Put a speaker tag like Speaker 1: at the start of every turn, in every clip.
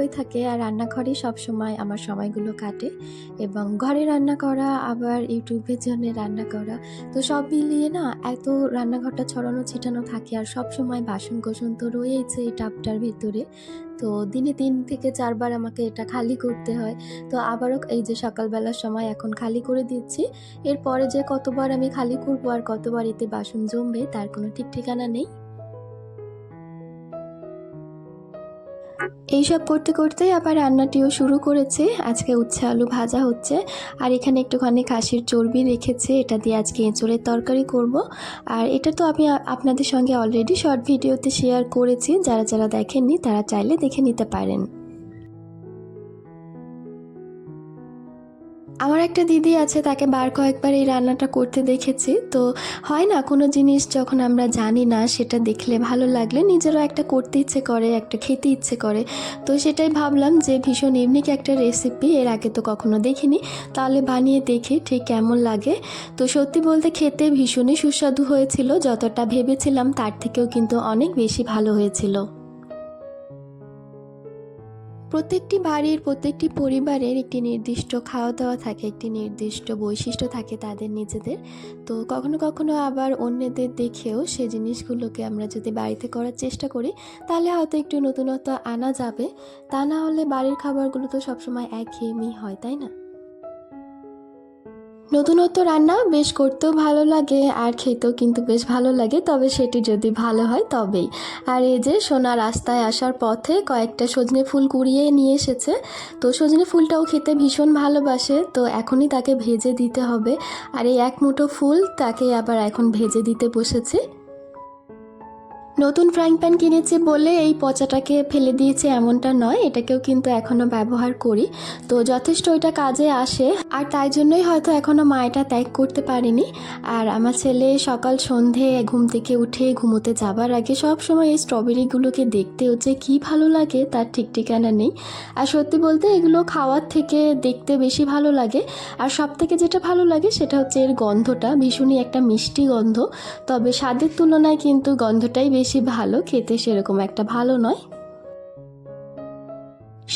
Speaker 1: হয়ে থাকে আর রান্নাঘরেই সব সময় আমার সময়গুলো কাটে এবং ঘরে রান্না করা, আবার ইউটিউবের জন্য রান্না করা, তো সব মিলিয়ে না এত রান্নাঘরটা ছড়ানো, ছিটানো থাকে আর সব সময় বাসন কোসন তো রয়েছে এই টাপটার ভিতরে। তো দিনে তিন থেকে চারবার আমাকে এটা খালি করতে হয়। তো আবারও এই যে সকালবেলার সময় এখন খালি করে দিচ্ছি। এরপরে যে কতবার আমি খালি করব আর কতবার এতে বাসন জমবে তার কোনো ঠিক ঠিকানা নেই। এইসব করতে করতে আবার রান্নাটিও শুরু করেছে। আজকে উচ্ছে আলু ভাজা হচ্ছে। আর এখানে একটুখানি খাসির চর্বি রেখেছে। এটা দিয়ে আজকে এঁচড়ের তরকারি করব। আর এটা তো আমি আপনাদের সঙ্গে অলরেডি শর্ট ভিডিওতে শেয়ার করেছি। যারা যারা দেখেননি, তারা চাইলে দেখে নিতে পারেন। আমার একটা দিদি আছে, তাকে বার কয়েকবার এই রান্নাটা করতে দেখেছি। তো হয় না, কোনো জিনিস যখন আমরা জানি না, সেটা দেখলে ভালো লাগলে নিজেরও একটা করতে ইচ্ছে করে, একটা খেতে ইচ্ছে করে। তো সেটাই ভাবলাম যে ভীষণ ইউনিক একটা রেসিপি এর আগে তো কখনো দেখিনি। তাহলে বানিয়ে দেখি, ঠিক কেমন লাগে। তো সত্যি বলতে খেতে ভীষণই সুস্বাদু হয়েছিল, যতটা ভেবেছিলাম তার থেকেও কিন্তু অনেক বেশি ভালো হয়েছিল। প্রত্যেকটি বাড়ির, প্রত্যেকটি পরিবারের একটি নির্দিষ্ট খাওয়া দাওয়া থাকে, একটি নির্দিষ্ট বৈশিষ্ট্য থাকে তাদের নিজেদের। তো কখনো কখনো আবার অন্যদের দেখেও সে জিনিসগুলোকে আমরা যদি বাড়িতে করার চেষ্টা করি, তাহলে হয়তো একটু নতুনত্ব আনা যাবে। তা না হলে বাড়ির খাবারগুলো তো সবসময় একঘেয়েমি হয়, তাই না? নতুনত্ব রান্না বেশ করতেও ভালো লাগে আর খেতেও কিন্তু বেশ ভালো লাগে, তবে সেটি যদি ভালো হয় তবেই। আর এই যে সোনা রাস্তায় আসার পথে কয়েকটা সজনে ফুল কুড়িয়ে নিয়ে এসেছে, তো সজনে ফুলটাও খেতে ভীষণ ভালোবাসে, তো এখনই তাকে ভেজে দিতে হবে। আর এই এক মুঠো ফুল তাকে আবার এখন ভেজে দিতে বসেছি। নতুন ফ্রাইং প্যান কিনেছি বলে এই পচাটাকে ফেলে দিয়েছে এমনটা নয়, এটাকেও কিন্তু এখনও ব্যবহার করি। তো যথেষ্ট ওইটা কাজে আসে, আর তাই জন্যই হয়তো এখনও মা এটা ত্যাগ করতে পারেনি। আর আমার ছেলে সকাল সন্ধে ঘুম থেকে উঠে ঘুমোতে যাবার আগে সব সময় এই স্ট্রবেরিগুলোকে দেখতে হচ্ছে কি ভালো লাগে, তার ঠিক ঠিকানা নেই। আর সত্যি বলতে এগুলো খাওয়ার থেকে দেখতে বেশি ভালো লাগে, আর সব থেকে যেটা ভালো লাগে সেটা হচ্ছে এর গন্ধটা, ভীষণই একটা মিষ্টি গন্ধ। তবে স্বাদের তুলনায় কিন্তু গন্ধটাই বেশি ভালো খেতে সেরকম একটা ভালো নয়।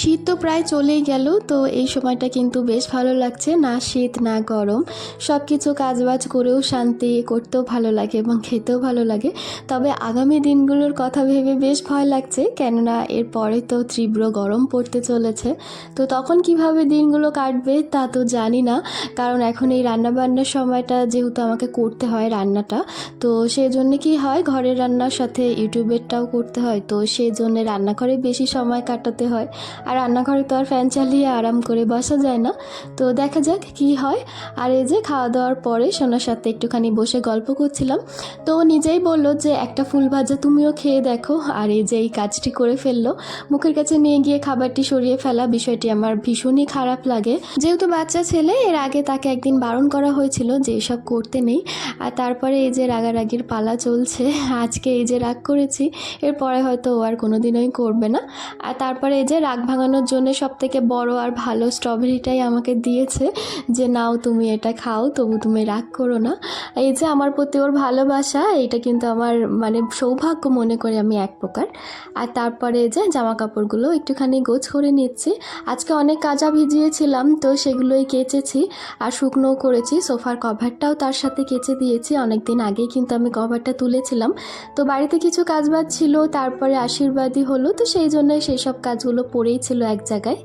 Speaker 1: শীত তো প্রায় চলেই গেল, তো এই সময়টা কিন্তু বেশ ভালো লাগছে। না শীত, না গরম। সব কিছু কাজবাজ করেও শান্তি করতেও ভালো লাগে এবং খেতেও ভালো লাগে। তবে আগামী দিনগুলোর কথা ভেবে বেশ ভয় লাগছে, কেননা এরপরে তো তীব্র গরম পড়তে চলেছে। তো তখন কীভাবে দিনগুলো কাটবে তা তো জানি না, কারণ এখন এই রান্নাবান্নার সময়টা যেহেতু আমাকে করতে হয় রান্নাটা, তো সেই জন্য কি হয়, ঘরের রান্নার সাথে ইউটিউবেরটাও করতে হয়, তো সেই জন্য রান্নাঘরে বেশি সময় কাটাতে হয়। আর রান্নাঘরে তো আর ফ্যান চালিয়ে আরাম করে বসা যায় না। তো দেখা যাক কি হয়। আর এই যে খাওয়া দাওয়ার পরে সোনার সাথে একটুখানি বসে গল্প করছিলাম। তো নিজেই বলল যে, একটা ফুল ভাজা তুমিও খেয়ে দেখো। আর এই যে এই কাজটি করে ফেলল। মুখের কাছে নিয়ে গিয়ে খাবারটি সরিয়ে ফেলা বিষয়টি আমার ভীষণই খারাপ লাগে। যেহেতু বাচ্চা ছেলে, এর আগে তাকে একদিন বারণ করা হয়েছিল যে, এসব করতে নেই। আর তারপরে এই যে রাগারাগির পালা চলছে, আজকে এই যে রাগ করেছি, এরপরে হয়তো ও আর কোনোদিনই করবে না। আর তারপরে এই যে রাগ ভাঙানোর জন্য সব থেকে বড় আর ভালো স্ট্রবেরিটাই আমাকে দিয়েছে যে, নাও তুমি এটা খাও, তবু তুমি রাগ করো না। এই যে, আমার প্রতি ওর ভালোবাসা এটা কিন্তু আমার মানে সৌভাগ্য মনে করি আমি এক প্রকার। আর তারপরে যে জামা কাপড়গুলো একটুখানি গোছ করে নিচ্ছি। আজকে অনেক কাজা ভিজিয়েছিলাম, তো সেগুলোই কেচেছি আর শুকনো করেছি। সোফার কভারটাও তার সাথে কেচে দিয়েছি। অনেক দিন আগেই কিন্তু আমি কভারটা তুলেছিলাম। তো বাড়িতে কিছু কাজবাজ ছিল, তারপরে আশীর্বাদই হলো, তো সেই জন্য সেই সব কাজগুলো পড়েই ছিল এক জায়গায়।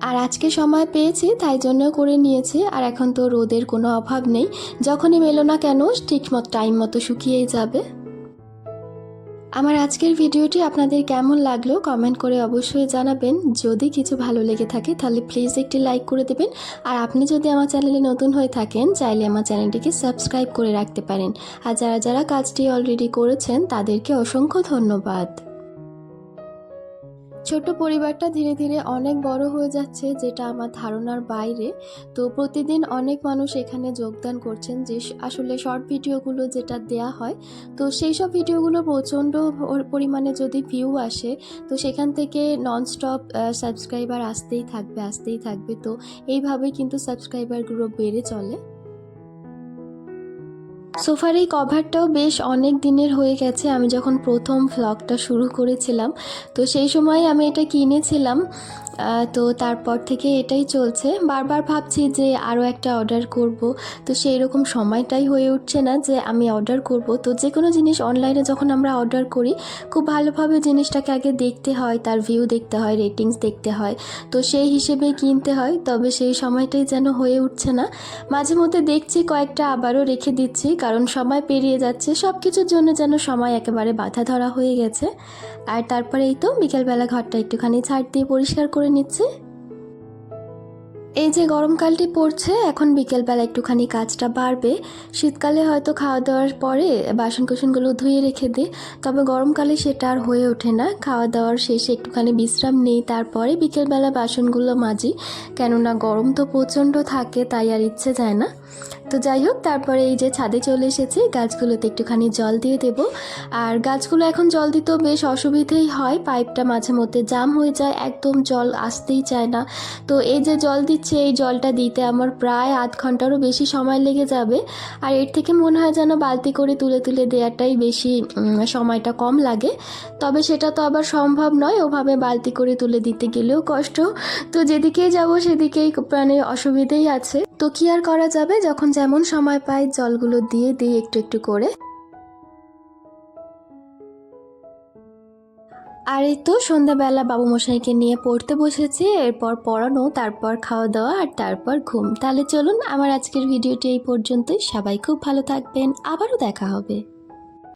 Speaker 1: আর আজকে সময় পেয়েছি, তাই জন্য করে নিয়েছি। আর এখন তো রোদের কোনো অভাব নেই। যখনই মেলো না কেন, ঠিক মতো টাইম মতো শুকিয়েই যাবে। আমার আজকের ভিডিওটি আপনাদের কেমন লাগল কমেন্ট করে অবশ্যই জানাবেন। যদি কিছু ভালো লেগে থাকে, তাহলে প্লিজ একটি লাইক করে দেবেন। আর আপনি যদি আমার চ্যানেলে নতুন হয়ে থাকেন, চাইলে আমার চ্যানেলটিকে সাবস্ক্রাইব করে রাখতে পারেন। আর যারা যারা কাজটি অলরেডি করেছেন, তাদেরকে অসংখ্য ধন্যবাদ। ছোট্ট পরিবারটা ধীরে ধীরে অনেক বড় হয়ে যাচ্ছে, যেটা আমার ধারণার বাইরে। তো প্রতিদিন অনেক মানুষ এখানে যোগদান করছেন, যে আসলে শর্ট ভিডিওগুলো যেটা দেয়া হয়। তো সেই সব ভিডিওগুলো প্রচণ্ড পরিমাণে যদি ভিউ আসে, তো সেখান থেকে ননস্টপ সাবস্ক্রাইবার আসতেই থাকবে আসতেই থাকবে। তো এইভাবেই কিন্তু সাবস্ক্রাইবারগুলো বেড়ে চলে। সোফার এই কভারটাও বেশ অনেক দিনের হয়ে গেছে। আমি যখন প্রথম ভ্লগটা শুরু করেছিলাম, তো সেই সময় আমি এটা কিনেছিলাম। তো তারপর থেকে এটাই চলছে। বারবার ভাবছি যে আরও একটা অর্ডার করব। তো সেই রকম সময়টাই হয়ে উঠছে না যে আমি অর্ডার করব। তো যে কোনো জিনিস অনলাইনে যখন আমরা অর্ডার করি, খুব ভালোভাবে জিনিসটাকে আগে দেখতে হয়, তার ভিউ দেখতে হয় রেটিংস দেখতে হয়। তো সেই হিসেবে কিনতে হয়, তবে সেই সময়টাই যেন হয়ে উঠছে না। মাঝে মধ্যে দেখছি কয়েকটা আবারও রেখে দিচ্ছি, কারণ সময় পেরিয়ে যাচ্ছে। সব কিছুর জন্য যেন সময় একেবারে বাধা ধরা হয়ে গেছে। আর তারপরে তো বিকেলবেলা ঘরটা একটুখানি ছাড় দিয়ে পরিষ্কার করে নিচ্ছি। এই যে গরমকালটি পড়ছে, এখন বিকেলবেলা একটুখানি কাজটা বাড়বে। শীতকালে হয়তো খাওয়া দাওয়ার পরে বাসন কুসনগুলো ধুয়ে রেখে দিই তবে গরমকালে সেটা আর হয়ে ওঠে না। খাওয়া দাওয়ার শেষে একটুখানি বিশ্রাম নেই, তারপরে বিকেলবেলা বাসনগুলো মাজি। কেননা গরম তো প্রচণ্ড থাকে, তাই আর ইচ্ছে যায় না। তো যাই হোক, তারপরে এই যে ছাদে চলে এসেছি, গাছগুলোতে একটুখানি জল দিয়ে দেব। আর গাছগুলো এখন জল দিতেও বেশ অসুবিধেই হয়, পাইপটা মাঝে মধ্যে জাম হয়ে যায়, একদম জল আসতেই চায় না। তো এই যে জল দিচ্ছে এই জলটা দিতে। আমার প্রায় আধ ঘন্টারও বেশি সময় লেগে যাবে। আর এর থেকে মনে হয় যেন বালতি করে তুলে তুলে দেওয়াটাই বেশি সময়টা কম লাগে। তবে সেটা তো আবার সম্ভব নয়, ওভাবে বালতি করে তুলে দিতে গেলেও কষ্ট। তো যেদিকেই যাব সেদিকেই মানে অসুবিধেই আছে। তো কি আর করা যাবে? যখন যেমন সময় পাই জলগুলো দিয়ে দিই একটু একটু করে। আর এই তো সন্ধ্যাবেলা বাবু মশাইকে নিয়ে পড়তে বসেছি, এরপর পড়ানো, তারপর খাওয়া দাওয়া আর তারপর ঘুম। তাহলে চলুন, আমার আজকের ভিডিওটি এই পর্যন্তই। সবাই খুব ভালো থাকবেন। আবারও দেখা হবে।